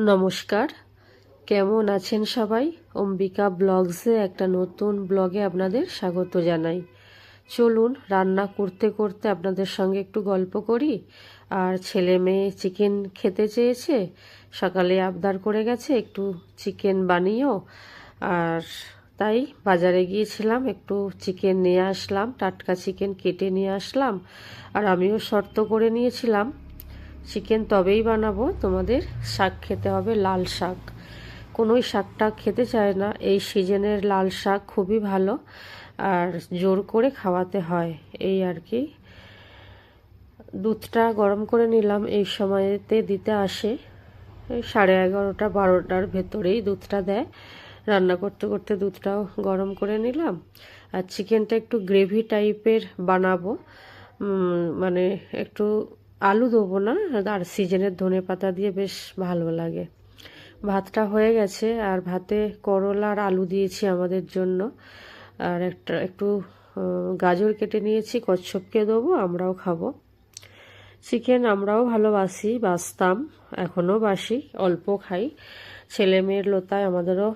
নমস্কার। কেমন আছেন সবাই? অম্বিকা ব্লগসে একটা নতুন ব্লগে আপনাদের স্বাগত জানাই। চলুন, রান্না করতে করতে আপনাদের সঙ্গে একটু গল্প করি। আর ছেলে মেয়ে চিকেন খেতে চেয়েছে, সকালে আবদার করে গেছে, একটু চিকেন বানিয়েও। আর তাই বাজারে গিয়েছিলাম, একটু চিকেন নিয়ে আসলাম, টাটকা চিকেন কেটে নিয়ে আসলাম। আর আমিও শর্ত করে নিয়েছিলাম চিকেন তবেই বানাবো। তোমাদের শাক খেতে হবে লাল শাক। কোনোই শাকটা খেতে চায় না। এই সিজনের লাল শাক খুবই ভালো। আর জোর করে খাওয়াতে হয়। এই আর কি। দুধটা গরম করে নিলাম। এই সময়তে দিতে আসে। সাড়ে এগারোটা, বারোটার ভেতরেই দুধটা দেয়। রান্না করতে করতে দুধটাও গরম করে নিলাম। আর চিকেনটা একটু গ্রেভি টাইপের বানাবো। মানে একটু আলু দেবো না, আর সিজনের ধনে পাতা দিয়ে বেশ ভালো লাগে। ভাতটা হয়ে গেছে, আর ভাতে করলা আর আলু দিয়েছি আমাদের জন্য। আর একটা, একটু গাজর কেটে নিয়েছি, কচ্ছপকে দেবো, আমরাও খাব। চিকেন আমরাও ভালোবাসি বাসতাম এখনও বাসি, অল্প খাই। ছেলে মেয়ের লোতায় আমাদেরও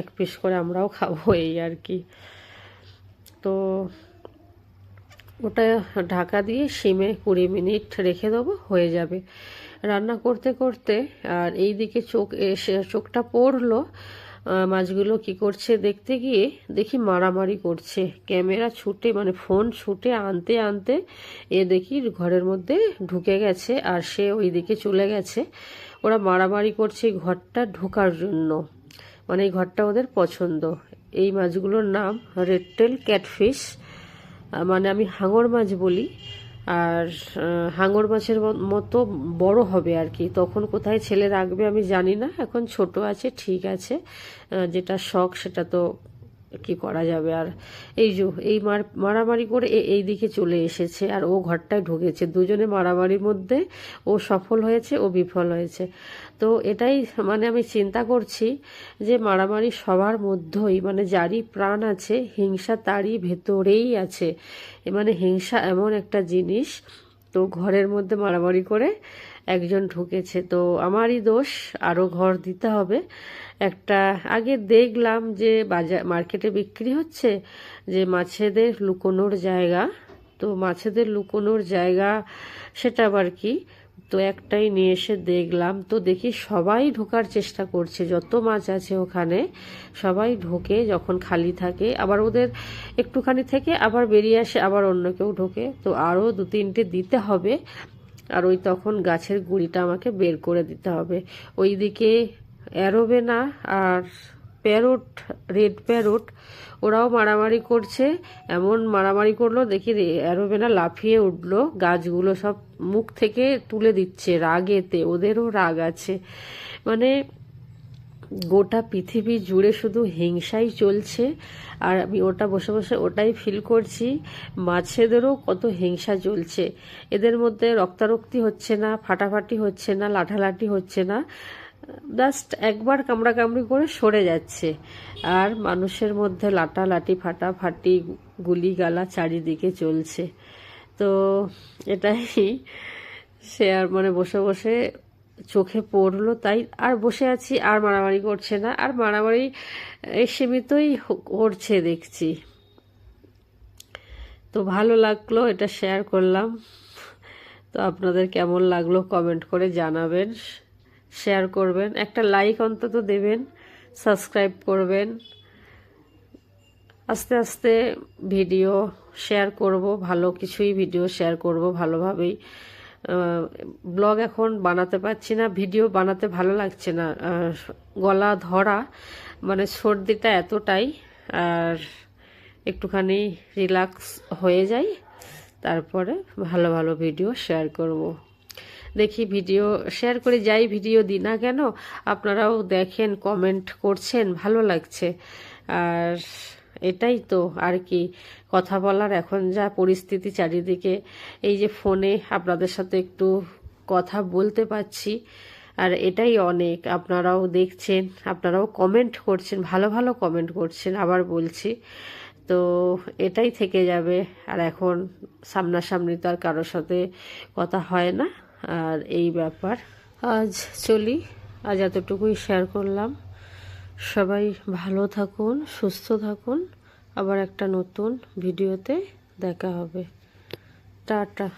এক পিস করে আমরাও খাব এই আর কি। তো ওটা ঢাকা দিয়ে সিমে কুড়ি মিনিট রেখে দেবো, হয়ে যাবে। রান্না করতে করতে, আর এই দিকে চোখ এসে চোখটা পড়ল মাছগুলো কি করছে দেখতে গিয়ে দেখি মারামারি করছে। ক্যামেরা ছুটে মানে ফোন ছুটে আনতে আনতে এ দেখি ঘরের মধ্যে ঢুকে গেছে, আর সে ওই দিকে চলে গেছে। ওরা মারামারি করছে ঘরটা ঢোকার জন্য। মানে এই ঘরটা ওদের পছন্দ। এই মাছগুলোর নাম রেডটেল ক্যাটফিশ। মানে আমি হাঙর মাছ বলি, আর হাঙর মাছের মতো বড় হবে আর কি। তখন কোথায় ছেলে রাখবে আমি জানি না, এখন ছোট আছে, ঠিক আছে। যেটা শখ সেটা তো কি করা যাবে? আর এই যে, এই মার, মারামারি করে এই দিকে চলে এসেছে, আর ও ঘরটায় ঢুকেছে। দুজনে মারামারির মধ্যে ও সফল হয়েছে, ও বিফল হয়েছে। তো এটাই মানে আমি চিন্তা করছি যে মারামারি সবার মধ্যেই মানে যারই প্রাণ আছে, হিংসা তারই ভেতরেই আছে। মানে হিংসা এমন একটা জিনিস, তো ঘরের মধ্যে মারামারি করে একজন ঢুকেছে। তো আমারই দোষ আরও ঘর দিতে হবে। একটা আগে দেখলাম যে বাজার মার্কেটে বিক্রি হচ্ছে যে মাছেদের লুকোনোর জায়গা। তো মাছেদের লুকোনোর জায়গা সেটা আবার কি? তো একটাই নিয়ে এসে দেখলাম। তো দেখি সবাই ঢোকার চেষ্টা করছে। যত মাছ আছে ওখানে সবাই ঢোকে, যখন খালি থাকে। আবার ওদের একটুখানি থেকে আবার বেরিয়ে আসে, আবার অন্য কেউ ঢোকে। তো আরও দু তিনটে দিতে হবে। আর ওই তখন গাছের গুঁড়িটা আমাকে বের করে দিতে হবে। ওইদিকে অ্যারোবেনা আর প্যারোট, রেড প্যারোট, ওরাও মারামারি করছে। এমন মারামারি করল, দেখি অ্যারোবেনা লাফিয়ে উঠল, গাছগুলো সব মুখ থেকে তুলে দিচ্ছে রাগেতে, ওদেরও রাগ আছে। মানে গোটা পৃথিবী জুড়ে শুধু হিংসাই চলছে, আর আমি ওটা বসে বসে ওটাই ফিল করছি, মাছেদেরও কত হিংসা চলছে। এদের মধ্যে রক্তারক্তি হচ্ছে না, ফাটাফাটি হচ্ছে না, লাঠালাঠি হচ্ছে না জাস্ট একবার কামড়া কামড়ি করে সরে যাচ্ছে। আর মানুষের মধ্যে লাটালাটি ফাটাফাটি গুলি গালা চারিদিকে চলছে। তো এটাই সে আর মানে বসে বসে চোখে পড়ল, তাই আর বসে আছি, আর মারামারি করছে না, আর মারামারি সীমিতই করছে দেখছি। তো ভালো লাগল, এটা শেয়ার করলাম। তো আপনাদের কেমন লাগল কমেন্ট করে জানাবেন শেয়ার করবেন, একটা লাইক অন্তত দেবেন সাবস্ক্রাইব করবেন। আস্তে আস্তে ভিডিও শেয়ার করব, ভালো কিছুই ভিডিও শেয়ার করব ভালোভাবেই। ব্লগ এখন বানাতে পারছি না, ভিডিও বানাতে ভালো লাগছে না গলা ধরা মানে সর্দিটা এতটাই, আর একটুখানি রিল্যাক্স হয়ে যায় তারপরে ভালো ভালো ভিডিও শেয়ার করব। দেখি ভিডিও শেয়ার করে, যাই ভিডিও দিই না কেন, আপনারাও দেখেন, কমেন্ট করছেন, ভালো লাগছে আর এটাই তো আর কি। কথা বলার এখন যা পরিস্থিতি চারিদিকে, এই যে ফোনে আপনাদের সাথে একটু কথা বলতে পারছি, আর এটাই অনেক। আপনারাও দেখছেন, আপনারাও কমেন্ট করছেন, ভালো ভালো কমেন্ট করছেন, আবার বলছি। তো এটাই থেকে যাবে, আর এখন সামনাসামনি তো আর কারোর সাথে কথা হয় না, আর এই ব্যাপার। আজ চলি, আজ এতটুকুই শেয়ার করলাম। সবাই ভালো থাকুন সুস্থ থাকুন। আবার একটা নতুন ভিডিওতে দেখা হবে। টাটা।